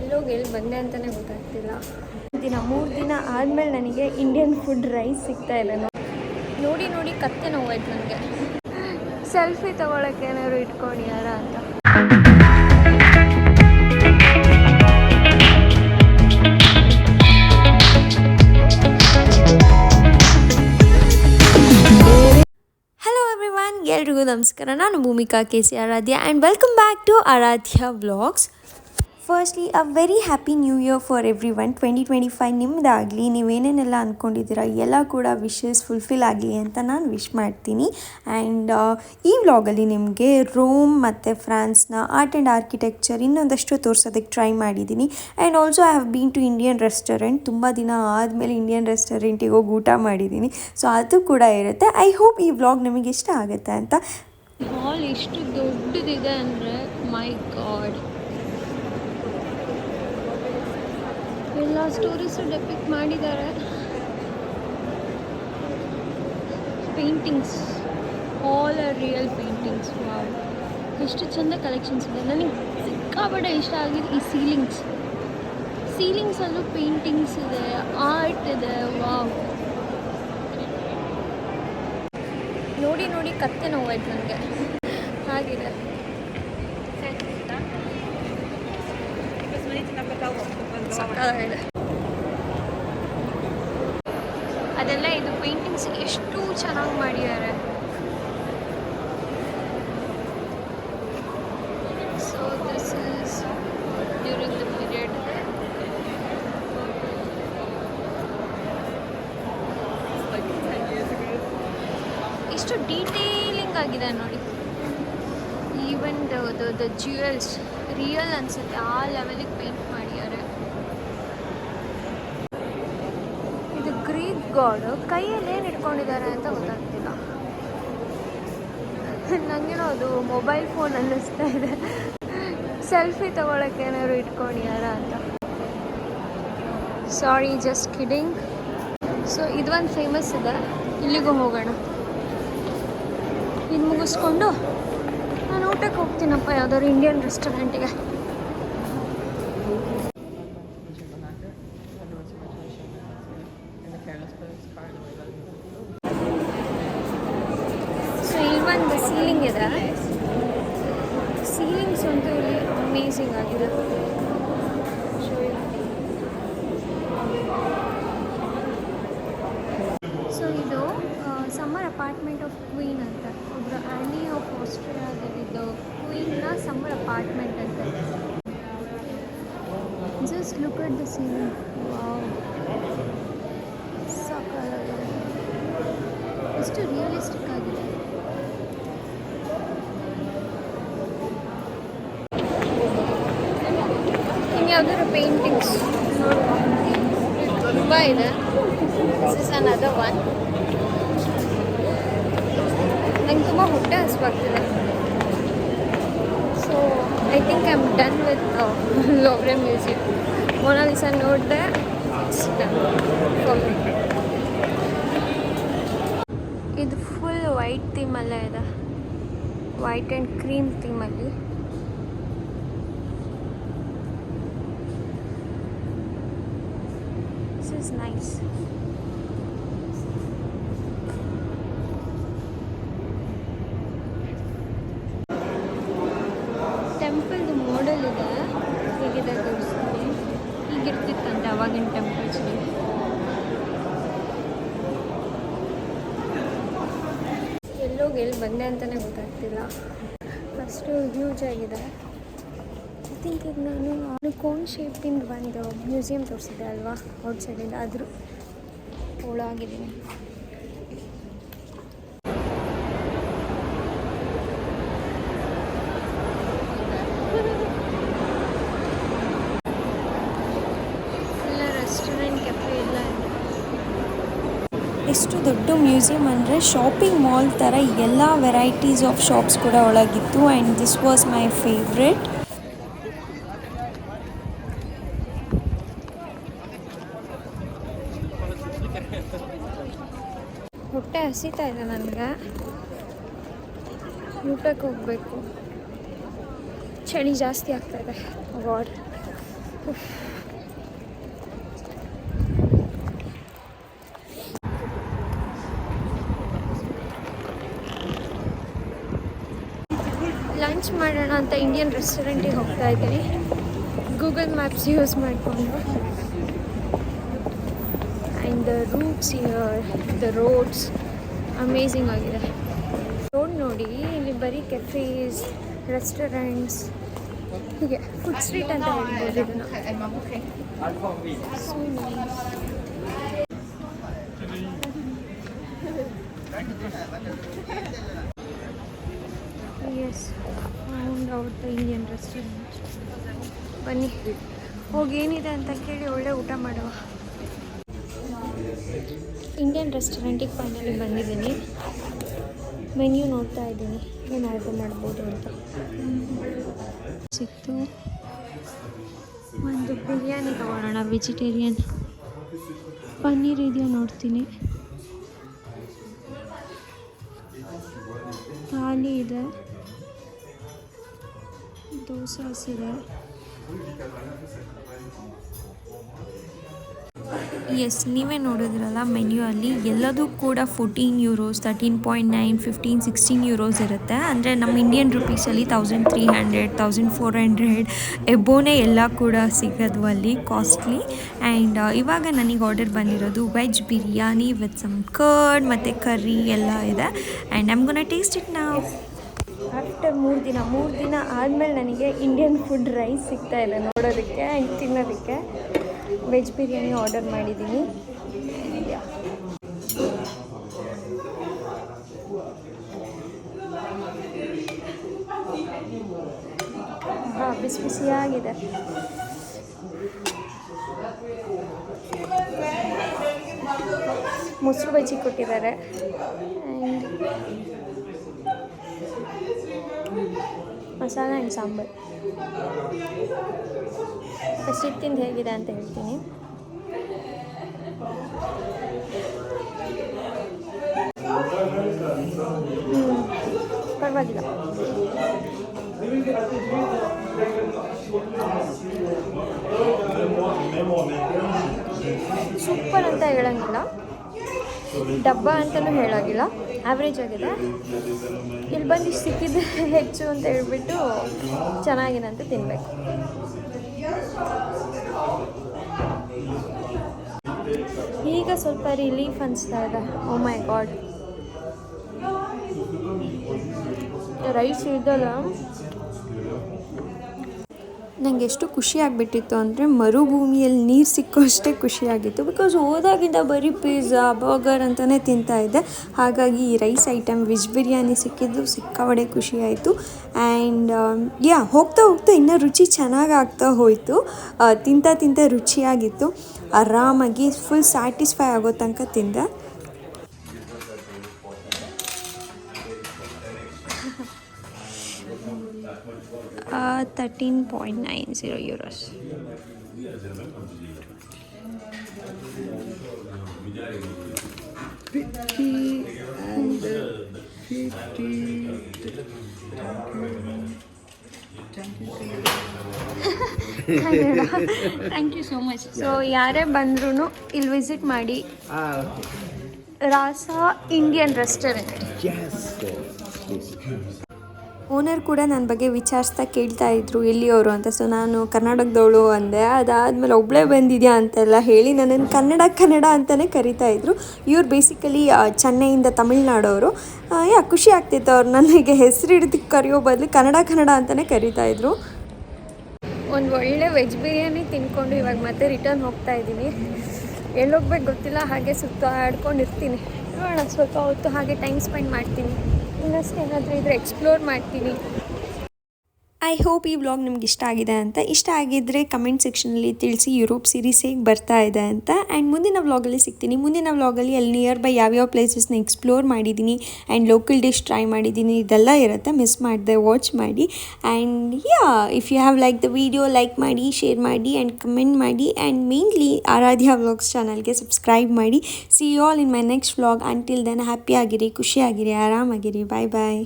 ಎಲ್ಲೋಗಿ ಎಲ್ಲಿ ಬಂದೆ ಅಂತಲೇ ಗೊತ್ತಾಗ್ತಿಲ್ಲ. ದಿನ, ಮೂರು ದಿನ ಆದಮೇಲೆ ನನಗೆ ಇಂಡಿಯನ್ ಫುಡ್ ರೈಸ್ ಸಿಗ್ತಾ ಇದೆ ನೋಡಿ. ನೋಡಿ ಕತ್ತೆ ನೋವಾಯ್ತು ನನಗೆ ಸೆಲ್ಫಿ ತೊಗೊಳಕ್ಕೆ ಏನಾದ್ರು ಇಟ್ಕೊಂಡಿದಾರ ಅಂತ. ಎಲ್ರಿಗೂ ನಮಸ್ಕಾರ. ನಾನು Bhoomika K C Aradhya and welcome back to Aradhya vlogs firstly uh very happy new year for everyone twenty twenty five ನಿಮ್ಮದಾಗಲಿ ನೀವೇನೇನೆಲ್ಲ ಅಂದ್ಕೊಂಡಿದ್ದೀರಾ ಎಲ್ಲ ಕೂಡ ವಿಶಸ್ ಫುಲ್ಫಿಲ್ ಆಗಲಿ ಅಂತ ನಾನು ವಿಶ್ ಮಾಡ್ತೀನಿ. ಆ್ಯಂಡ್ ಈ ವ್ಲಾಗಲ್ಲಿ ನಿಮಗೆ ರೋಮ್ ಮತ್ತು ಫ್ರಾನ್ಸ್ನ ಆರ್ಟ್ ಆ್ಯಂಡ್ ಆರ್ಕಿಟೆಕ್ಚರ್ ಇನ್ನೊಂದಷ್ಟು ತೋರಿಸೋದಕ್ಕೆ ಟ್ರೈ ಮಾಡಿದ್ದೀನಿ. And also I have been to Indian restaurant ತುಂಬ ದಿನ ಆದಮೇಲೆ ಇಂಡಿಯನ್ ರೆಸ್ಟೋರೆಂಟಿಗೆ ಹೋಗಿ ಊಟ ಮಾಡಿದ್ದೀನಿ. ಸೊ ಅದು ಕೂಡ ಇರುತ್ತೆ. ಐ ಹೋಪ್ ಈ ವ್ಲಾಗ್ ನಿಮಗೆ ಇಷ್ಟ ಆಗುತ್ತೆ ಅಂತ. ಹಾಲ್ ಎಷ್ಟು ದೊಡ್ಡದಿದೆ ಅಂದರೆ ಮೈ ಗಾಡ್ ಎಲ್ಲ ಸ್ಟೋರೀಸು ಡೆಪಿಕ್ಟ್ ಮಾಡಿದ್ದಾರೆ. Paintings all are real paintings wow ಎಷ್ಟು ಚಂದ ಕಲೆಕ್ಷನ್ಸ್ ಇದೆ. ನನಗೆ ಸಿಕ್ಕಾಪಟ್ಟೆ ಇಷ್ಟ ಆಗಿದೆ ಈ ಸೀಲಿಂಗ್ಸ್ ಸೀಲಿಂಗ್ಸಲ್ಲೂ ಪೇಂಟಿಂಗ್ಸ್ ಇದೆ ಆರ್ಟ್ ಇದೆ ವಾವ್ ನೋಡಿ ನೋಡಿ ಕತ್ತೆ ನೋವಾಯ್ತು ನನಗೆ. ಹಾಗಿದೆ. ಸಕ್ಕತ್ತಾಗಿದೆ. ಅದೆಲ್ಲ ಇದು ಪೇಂಟಿಂಗ್ಸ್ ಎಷ್ಟು ಚೆನ್ನಾಗಿ ಮಾಡಿದ್ದಾರೆ. So this is the period ಎಷ್ಟು ಡೀಟೇಲಿಂಗ್ ಆಗಿದೆ ನೋಡಿ. ಈವನ್ ದ ಜ್ಯುವೆಲ್ಸ್ ರಿಯಲ್ ಅನ್ಸುತ್ತೆ. ಆ ಲೆವೆಲಿಗೆ ಪೇಂಟ್ ಮಾಡಿದ್ದಾರೆ ಇದು ಗ್ರೀಕ್ ಗಾಡ್ ಕೈಯಲ್ಲಿ ಏನು ಇಟ್ಕೊಂಡಿದ್ದಾರೆ ಅಂತ ಗೊತ್ತಾಗ್ತಿಲ್ಲ. ನನಗೇನೋ ಅದು ಮೊಬೈಲ್ ಫೋನ್ ಅನ್ನಿಸ್ತಾ ಇದೆ. ಸೆಲ್ಫಿ ತಗೊಳಕ್ಕೆ ಏನಾದ್ರು ಇಟ್ಕೊಂಡಿದಾರ ಅಂತ. ಸಾರಿ ಜಸ್ಟ್ ಕಿಡಿಂಗ್ ಸೊ ಇದೊಂದು ಫೇಮಸ್ ಇದೆ. ಇಲ್ಲಿಗೂ ಹೋಗೋಣ. ಇದು ಮುಗಿಸ್ಕೊಂಡು ನಾನು ಊಟಕ್ಕೆ ಹೋಗ್ತೀನಪ್ಪ ಯಾವ್ದಾದ್ರು ಇಂಡಿಯನ್ ರೆಸ್ಟೋರೆಂಟಿಗೆ ಸೊ ಇಲ್ಲೊಂದು ಸೀಲಿಂಗ್ ಇದೆ ಸೀಲಿಂಗ್ಸ್ ಅಂತೂ ಇಲ್ಲಿ ಅಮೇಝಿಂಗ್ ಆಗಿದೆ ಸೊ ಇದು ಸಮ್ಮರ್ ಅಪಾರ್ಟ್ಮೆಂಟ್ ಆಫ್ ಕ್ವೀನ್ ಅಂತ. ಒಬ್ಬರು ಆ್ಯನಿ ಆಫ್ ಆಸ್ಟ್ರೇಲಿಯಾದಲ್ಲಿದ್ದು ಕ್ವೀನ್ನ ಸಮ್ಮರ್ ಅಪಾರ್ಟ್ಮೆಂಟ್ ಅಂತ. Just look at the ceiling wow ಸಾಕಾಗಿದೆ ಎಷ್ಟು ರಿಯಲಿಸ್ಟಿಕ್ ಆಗಿದೆ ಇನ್ಯಾವುದಾದ್ರು ಪೇಂಟಿಂಗ್ಸ್ ತುಂಬ ಇದೆ ದಿಸ್ ಇಸ್ ಅನದರ್ ಒನ್ ನಂಗೆ ತುಂಬ ಹೊಟ್ಟೆ ಹಸ್ವಾಗ್ತಿದೆ so I think I am done with Louvre museum Mona Lisa ನೋಡಿದೆ ಇದು ಫುಲ್ ವೈಟ್ ಥೀಮಲ್ಲೇ ಇದೆ ವೈಟ್ ಆ್ಯಂಡ್ ಕ್ರೀಮ್ ಥೀಮಲ್ಲಿ nice. ನೈಸ್ ಟೆಂಪಲ್ದು ಮಾಡೆಲ್ ಇದೆ. ಹೇಗಿದೆ ತೋರಿಸ್ತೀನಿ. ಹೀಗಿರ್ತಿತ್ತಂತೆ ಅವಾಗಿನ ಟೆಂಪಲ್ಸ್ಗೆ ಎಲ್ಲೋಗಿ ಎಲ್ಲಿ ಬಂದೆ ಅಂತಲೇ ಗೊತ್ತಾಗ್ತಿಲ್ಲ. ಅಷ್ಟು ಹ್ಯೂಜ್ ಆಗಿದೆ. ಥಿಂಕ್ ಈಗ ನಾನು ನಾನು ಕೋನ್ ಶೇಪಿಂದ ಒಂದು ಮ್ಯೂಸಿಯಂ ತೋರಿಸಿದ್ದೆ ಅಲ್ವಾ? ಔಟ್ ಸೈಡಿಂದ ಅದ್ರ ಒಳಗಿದ್ದೀನಿ ಎಷ್ಟು ದೊಡ್ಡ ಮ್ಯೂಸಿಯಂ ಅಂದರೆ ಶಾಪಿಂಗ್ ಮಾಲ್ ಥರ ಎಲ್ಲ ವೆರೈಟೀಸ್ ಆಫ್ ಶಾಪ್ಸ್ ಕೂಡ ಒಳಗಿತ್ತು. And this was my favourite ಹೊಟ್ಟೆ ಹಸಿತಾ ಇದೆ ನನಗೆ. ಊಟಕ್ಕೆ ಹೋಗಬೇಕು. ಚಳಿ ಜಾಸ್ತಿ ಆಗ್ತಾ ಇದೆ. ವಾಡ್ ಲಂಚ್ ಮಾಡೋಣ ಅಂತ ಇಂಡಿಯನ್ ರೆಸ್ಟೋರೆಂಟಿಗೆ ಹೋಗ್ತಾ ಇದ್ದೀನಿ. ಗೂಗಲ್ ಮ್ಯಾಪ್ಸ್ ಯೂಸ್ ಮಾಡಿಕೊಂಡು. And the routes the roads amazing ಆಗಿದೆ. ರೋಡ್ ನೋಡಿ, ಇಲ್ಲಿ ಬರೀ ಕೆಫೇಸ್ ರೆಸ್ಟೋರೆಂಟ್ಸ್ ಹೀಗೆ ಫುಡ್ ಸ್ಟ್ರೀಟ್ ಅಂತ ಹೇಳ್ಬೋದು ಇದನ್ನು. Yes found out Indian restaurant ಬನ್ನಿ, ಹೋಗಿ ಏನಿದೆ ಅಂತ ಕೇಳಿ ಒಳ್ಳೆ ಊಟ ಮಾಡುವ. ಇಂಡಿಯನ್ ರೆಸ್ಟೋರೆಂಟಿಗೆ ಫೈನಲಿ ಬಂದಿದ್ದೀನಿ. ಮೆನ್ಯೂ ನೋಡ್ತಾ ಇದ್ದೀನಿ. ಏನು ಆರ್ಡರ್ ಮಾಡ್ಬೋದು ಅಂತ. ಸಿಕ್ತು. ಒಂದು ಬಿರಿಯಾನಿ ತೊಗೊಳ್ಳೋಣ ವೆಜಿಟೇರಿಯನ್ ಪನ್ನೀರ್ ಇದೆಯಾ ನೋಡ್ತೀನಿ. ಥಾಲಿ ಇದೆ. ದೋಸೆ ಹಸಿದೆ. ಎಸ್ ನೀವೇ ನೋಡಿದ್ರಲ್ಲ ಮೆನ್ಯೂ ಅಲ್ಲಿ ಎಲ್ಲದೂ ಕೂಡ fourteen euros thirteen point nine fifteen sixteen euros ಇರುತ್ತೆ. ಅಂದರೆ ನಮ್ಮ Indian ರುಪೀಸಲ್ಲಿ thousand three hundred thousand four hundred ಎಬೋನೇ ಎಲ್ಲ ಕೂಡ ಸಿಗೋದು ಅಲ್ಲಿ ಕಾಸ್ಟ್ಲಿ ಆ್ಯಂಡ್ ಇವಾಗ ನನಗೆ ಆರ್ಡರ್ ಬಂದಿರೋದು veg biryani with some curd ಮತ್ತು ಕರ್ರಿ ಎಲ್ಲ ಇದೆ. ಆ್ಯಂಡ್ ನಮ್ಗು ಟೇಸ್ಟ್ ಇಟ್ ನಾವು ಆಫ್ಟರ್ ಮೂರು ದಿನ ಮೂರು ದಿನ ಆದಮೇಲೆ ನನಗೆ ಇಂಡಿಯನ್ ಫುಡ್ ರೈಸ್ ಸಿಗ್ತಾ ಇದೆ ನೋಡೋದಕ್ಕೆ ಆ್ಯಂಡ್ ತಿನ್ನೋದಕ್ಕೆ. ವೆಜ್ ಬಿರಿಯಾನಿ ಆರ್ಡರ್ ಮಾಡಿದ್ದೀನಿ. ಹಾಂ ಬಿಸಿ ಬಿಸಿಯಾಗಿದೆ. ಮೊಸರು ಬಜ್ಜಿ ಕೊಟ್ಟಿದ್ದಾರೆ. ಆ್ಯಂಡ್ ಮಸಾಲೆ ಆ್ಯಂಡ್ ಸಾಂಬಾರು. ಫಸ್ಟ್ ತಿಂದು ಹೇಗಿದೆ ಅಂತ ಹೇಳ್ತೀನಿ ಹ್ಞೂ ಪರವಾಗಿಲ್ಲ ಸೂಪರ್ ಅಂತ ಹೇಳಂಗಿಲ್ಲ ಡಬ್ಬ ಅಂತಲೂ ಹೇಳೋಗಿಲ್ಲ ಆವ್ರೇಜ್ ಆಗಿದೆ. ಇಲ್ಲಿ ಬಂದು ಇಷ್ಟು ಸಿಕ್ಕಿದ್ದು ಹೆಚ್ಚು ಅಂತ ಹೇಳ್ಬಿಟ್ಟು ಚೆನ್ನಾಗಿದೆ ಅಂತ ತಿನ್ನಬೇಕು ಈಗ ಸ್ವಲ್ಪ ರಿಲೀಫ್ ಅನಿಸ್ತಾ ಇದೆ. ಓ ಮೈ ಗಾಡ್ ರೈಸ್ ಇದಲ್ಲ ನನಗೆ ಎಷ್ಟು ಖುಷಿ ಆಗಿಬಿಟ್ಟಿತ್ತು ಅಂದರೆ ಮರುಭೂಮಿಯಲ್ಲಿ ನೀರು ಸಿಕ್ಕೋ ಖುಷಿಯಾಗಿತ್ತು ಬಿಕಾಸ್ ಹೋದಾಗಿಂದ ಬರೀ ಪಿಜ್ಜಾ ಬರ್ಗರ್ ಅಂತಲೇ ತಿಂತಾ ಇದ್ದೆ. ಹಾಗಾಗಿ ಈ ರೈಸ್ ಐಟಮ್ ವೆಜ್ ಬಿರಿಯಾನಿ ಸಿಕ್ಕಿದ್ದು ಸಿಕ್ಕಾಬಡೆ ಖುಷಿಯಾಯಿತು ಆ್ಯಂಡ್ ಯಾ ಹೋಗ್ತಾ ಹೋಗ್ತಾ ಇನ್ನೂ ರುಚಿ ಚೆನ್ನಾಗಿ ಆಗ್ತಾ ಹೋಯಿತು. ತಿಂತ ತಿಂತ ರುಚಿಯಾಗಿತ್ತು. ಆರಾಮಾಗಿ ಫುಲ್ ಸ್ಯಾಟಿಸ್ಫೈ ಆಗೋ ತನಕ ತಿಂದೆ. Thirteen point nine zero euros thank you so much so ಯಾರೇ ಬಂದ್ರೂ ಇಲ್ಲಿ ವಿಸಿಟ್ ಮಾಡಿ. Ah, okay. Rasa Indian restaurant Yes, yes. Owner ಕೂಡ ನನ್ನ ಬಗ್ಗೆ ವಿಚಾರಿಸ್ತಾ ಕೇಳ್ತಾ ಇದ್ರು, ಎಲ್ಲಿಯವರು ಅಂತ. ಸೊ ನಾನು ಕರ್ನಾಟಕದವಳು ಅಂದೆ, ಅದಾದಮೇಲೆ ಒಬ್ಬಳೇ ಬಂದಿದ್ಯಾ ಅಂತೆಲ್ಲ ಹೇಳಿ ನನ್ನನ್ನು ಕನ್ನಡ ಕನ್ನಡ ಅಂತಲೇ ಕರಿತಾ ಇದ್ರು. ಇವ್ರು ಬೇಸಿಕಲಿ ಚೆನ್ನೈಯಿಂದ ತಮಿಳ್ನಾಡವರು. ಯಾ, ಖುಷಿ ಆಗ್ತಿತ್ತು ಅವ್ರು ನನಗೆ ಹೆಸರು ಹಿಡಿದು ಕರೆಯೋ ಬದಲು ಕನ್ನಡ ಕನ್ನಡ ಅಂತಲೇ ಕರಿತಾ ಇದ್ರು. ಒಂದು ಒಳ್ಳೆ ವೆಜ್ ಬಿರಿಯಾನಿ ತಿನ್ಕೊಂಡು ಇವಾಗ ಮತ್ತೆ ರಿಟರ್ನ್ ಹೋಗ್ತಾ ಇದ್ದೀನಿ. ಎಲ್ಲೋಗ್ಬೇಕು ಗೊತ್ತಿಲ್ಲ, ಹಾಗೆ ಸುತ್ತಾಡ್ಕೊಂಡಿರ್ತೀನಿ ನೋಡೋಣ, ಸ್ವಲ್ಪ ಹೊತ್ತು ಹಾಗೆ ಟೈಮ್ ಸ್ಪೆಂಡ್ ಮಾಡ್ತೀನಿ. ಇನ್ನಷ್ಟು ಏನಾದರೂ ಇದ್ರೆ ಎಕ್ಸ್ಪ್ಲೋರ್ ಮಾಡ್ತೀನಿ. ಐ ಹೋಪ್ ಈ ವ್ಲಾಗ್ ನಿಮ್ಗೆ ಇಷ್ಟ ಆಗಿದೆ ಅಂತ. ಇಷ್ಟ ಆಗಿದ್ದರೆ ಕಮೆಂಟ್ ಸೆಕ್ಷನಲ್ಲಿ ತಿಳಿಸಿ ಯುರೋಪ್ ಸೀರೀಸ್ ಹೇಗೆ ಬರ್ತಾ ಇದೆ ಅಂತ. ಆ್ಯಂಡ್ ಮುಂದಿನ ವ್ಲಾಗಲ್ಲಿ ಸಿಗ್ತೀನಿ. ಮುಂದಿನ ವ್ಲಾಗಲ್ಲಿ ಅಲ್ಲಿ ನಿಯರ್ ಬೈ ಯಾವ್ಯಾವ ಪ್ಲೇಸಸ್ನ ಎಕ್ಸ್ಪ್ಲೋರ್ ಮಾಡಿದ್ದೀನಿ ಆ್ಯಂಡ್ ಲೋಕಲ್ ಡಿಶ್ ಟ್ರೈ ಮಾಡಿದ್ದೀನಿ, ಇದೆಲ್ಲ ಇರುತ್ತೆ. ಮಿಸ್ ಮಾಡಿದೆ ವಾಚ್ ಮಾಡಿ. And yeah if you have like the video like ಮಾಡಿ ಶೇರ್ ಮಾಡಿ ಆ್ಯಂಡ್ ಕಮೆಂಟ್ ಮಾಡಿ. ಆ್ಯಂಡ್ ಮೇನ್ಲಿ ಆರಾಧ್ಯ ವ್ಲಾಗ್ಸ್ ಚಾನಲ್ಗೆ ಸಬ್ಸ್ಕ್ರೈಬ್ ಮಾಡಿ. See you all in my next vlog until then ಹ್ಯಾಪಿಯಾಗಿರಿ ಖುಷಿಯಾಗಿರಿ ಆರಾಮಾಗಿರಿ. Bye bye